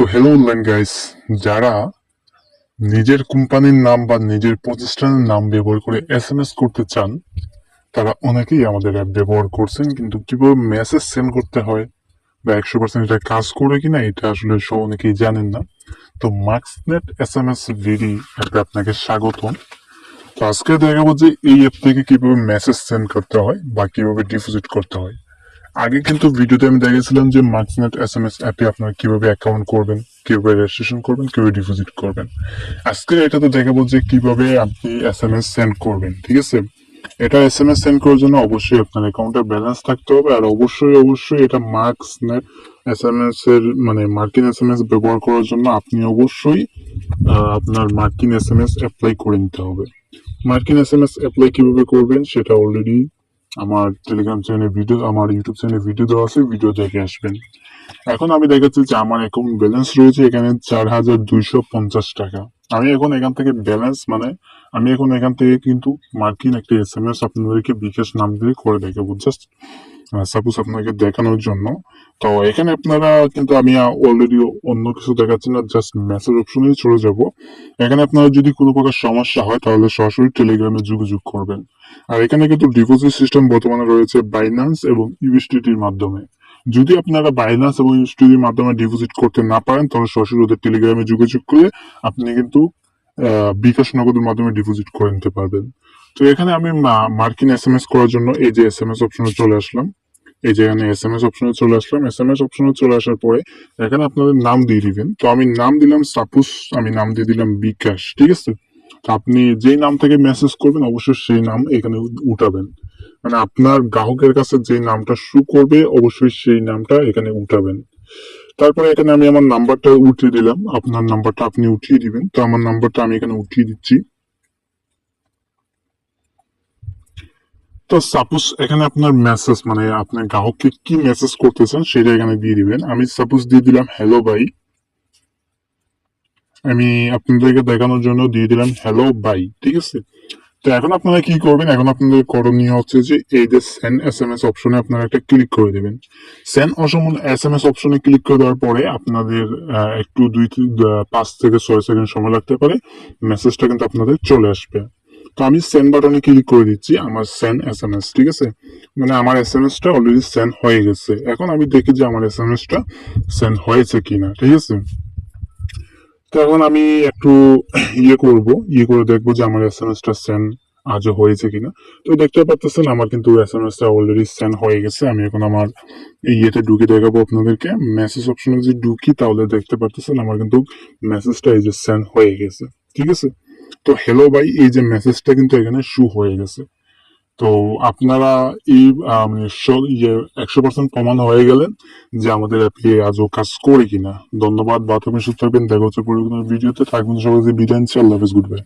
তো hello online guys যারা নিজের কোম্পানির নাম বা নিজের প্রতিষ্ঠানের নাম ব্যবহার করে এস এম এস করতে চান, তারা অনেকেই আমাদের অ্যাপ ব্যবহার করছেন, কিন্তু কীভাবে মেসেজ সেন্ড করতে হয় বা একশো পার্সেন্ট এটা কাজ করে কিনা, এটা আসলে সব অনেকেই জানেন না। তো মার্কসনেট এস এম এস ভিডি অ্যাপে আপনাকে স্বাগতম। তো আজকে দেখাবো যে এই অ্যাপ থেকে কীভাবে মেসেজ সেন্ড করতে হয় বা কীভাবে ডিপোজিট করতে হয়। আগে কিন্তু ভিডিওতে আমি দেখেছিলাম যে মার্কসনেট এস এম এস অ্যাপে আপনারা কীভাবে অ্যাকাউন্ট করবেন, কীভাবে রেজিস্ট্রেশন করবেন, কীভাবে ডিপোজিট করবেন। আজকে এটাতে দেখাবো যে কীভাবে আপনি এস এম এস সেন্ড করবেন, ঠিক আছে? এটা এস এম এস সেন্ড করার জন্য অবশ্যই আপনার অ্যাকাউন্টে ব্যালেন্স থাকতে হবে আর অবশ্যই অবশ্যই এটা মার্কসনেট এস এম এস এর মানে মার্কিন এস এম এস ব্যবহার করার জন্য আপনি অবশ্যই আপনার মার্কিন এস এম এস অ্যাপ্লাই করে নিতে হবে। মার্কিন এস এম এস অ্যাপ্লাই কীভাবে করবেন সেটা অলরেডি আমার টেলিগ্রাম চ্যানেলে ভিডিও আমার ইউটিউব চ্যানেলে ভিডিও দেওয়া আছে ভিডিও দেখে আসবেন। এখন আমি দেখাচ্ছি যে আমার অ্যাকাউন্ট ব্যালেন্স রয়েছে এখানে চার হাজার দুইশো পঞ্চাশ টাকা। আমি এখন এখান থেকে ব্যালেন্স মানে আমি এখন এখান থেকে কিন্তু মার্কিন একটা এস এম এস আপনাদেরকে বিকাশ নাম দিয়ে করে দেখাবো। জাস্ট সাপোজ আপনাকে দেখানোর জন্য। তো এখানে আপনারা কিন্তু আমি অলরেডি অন্য কিছু দেখাচ্ছি না জাস্ট মেসেজ অপশনে চলে যাব। এখানে আপনারা যদি কোনো প্রকার সমস্যা হয়, তাহলে সরাসরি টেলিগ্রামে যোগাযোগ করবেন। আর এখানে কিন্তু ডিপোজিট সিস্টেম বর্তমানে রয়েছে বাইন্যান্স এবং ইউএসডিটির মাধ্যমে। যদি আপনারা বাইন্যান্স এবং ইউএসডিটির মাধ্যমে ডিপোজিট করতে না পারেন, তাহলে সরাসরি ওদের টেলিগ্রামে যোগাযোগ করে আপনি কিন্তু বিকাশ নগদের মাধ্যমে ডিপোজিট করে নিতে পারবেন। তো এখানে আমি মার্কিন এস এম এস করার জন্য এই যে এস এম এস অপশনে চলে আসলাম। এই যে এখানে এস এম এস অপশনে চলে আসলাম। এস এম এস অপশনে চলে আসার পরে এখানে আপনাদের নাম দিয়ে দিবেন। তো আমি নাম দিলাম সাপোজ, আমি নাম দিয়ে দিলাম বিকাশ, ঠিক আছে? আপনি যেই নাম থেকে মেসেজ করবেন, অবশ্যই সেই নাম এখানে উঠাবেন। মানে আপনার গ্রাহকের কাছে যে নামটা শু করবে, অবশ্যই সেই নামটা এখানে উঠাবেন। তারপরে এখানে আমি আমার নাম্বারটা উঠিয়ে দিলাম। আপনার নাম্বারটা আপনি উঠিয়ে দিবেন। তো আমার নাম্বারটা আমি এখানে উঠিয়ে দিচ্ছি। তো সাপোজ এখানে আপনার মেসেজ মানে আপনার গ্রাহককে কি মেসেজ করতেছেন সেটা এখানে দিয়ে দিবেন। আমি সাপোজ দিয়ে দিলাম হ্যালো ভাই। আমি আপনাদেরকে দেখানোর জন্য দিয়ে দিলাম হ্যালো বাই ঠিক আছে? তো এখন আপনারা কি করবেন? এখন আপনাদের করণীয় হচ্ছে যে এই যে সেন্ড এস এম এস অপশনে আপনারা একটা ক্লিক করে দেবেন। সেন্ড অসমন এস এম এস অপশনে ক্লিক করে দেওয়ার পরে আপনাদের একটু দুই পাঁচ থেকে ছয় সেকেন্ড সময় লাগতে পারে। মেসেজটা কিন্তু আপনাদের চলে আসবে। তো আমি সেন্ড বাটনে ক্লিক করে দিচ্ছি, আমার সেন্ড এস এম এস ঠিক আছে? মানে আমার এস এম এসটা অলরেডি সেন্ড হয়ে গেছে। এখন আমি দেখি যে আমার এস এম এসটা সেন্ড হয়েছে কিনা, ঠিক আছে? তো এখন আমি একটু ইয়ে করব ইয়ে করে দেখব যে আমার এস এম এসটা সেন্ড আজও হয়েছে কিনা। তো দেখতে পাচ্ছেন, আমার কিন্তু এস এম এসটা অলরেডি সেন্ড হয়ে গেছে। আমি এখন আমার ইয়েতে ঢুকে দেখাবো আপনাদেরকে। মেসেজ অপশনে যদি ঢুকি, তাহলে দেখতে পাচ্ছেন, আমার কিন্তু মেসেজটা এই যে সেন্ড হয়ে গেছে, ঠিক আছে? তো হ্যালো ভাই, এই যে মেসেজটা কিন্তু এখানে শু হয়ে গেছে। তো আপনারা এই মানে একশো পার্সেন্ট প্রমাণ হয়ে গেলেন যে আমাদের অ্যাপে আজও কাজ করে কিনা। ধন্যবাদ বাথরুমে সুস্থ থাকবেন, দেখা হচ্ছে পরিবর্তনের ভিডিওতে থাকবেন সবাই বিদায় আল্লাহ হাফিজ গুড বাই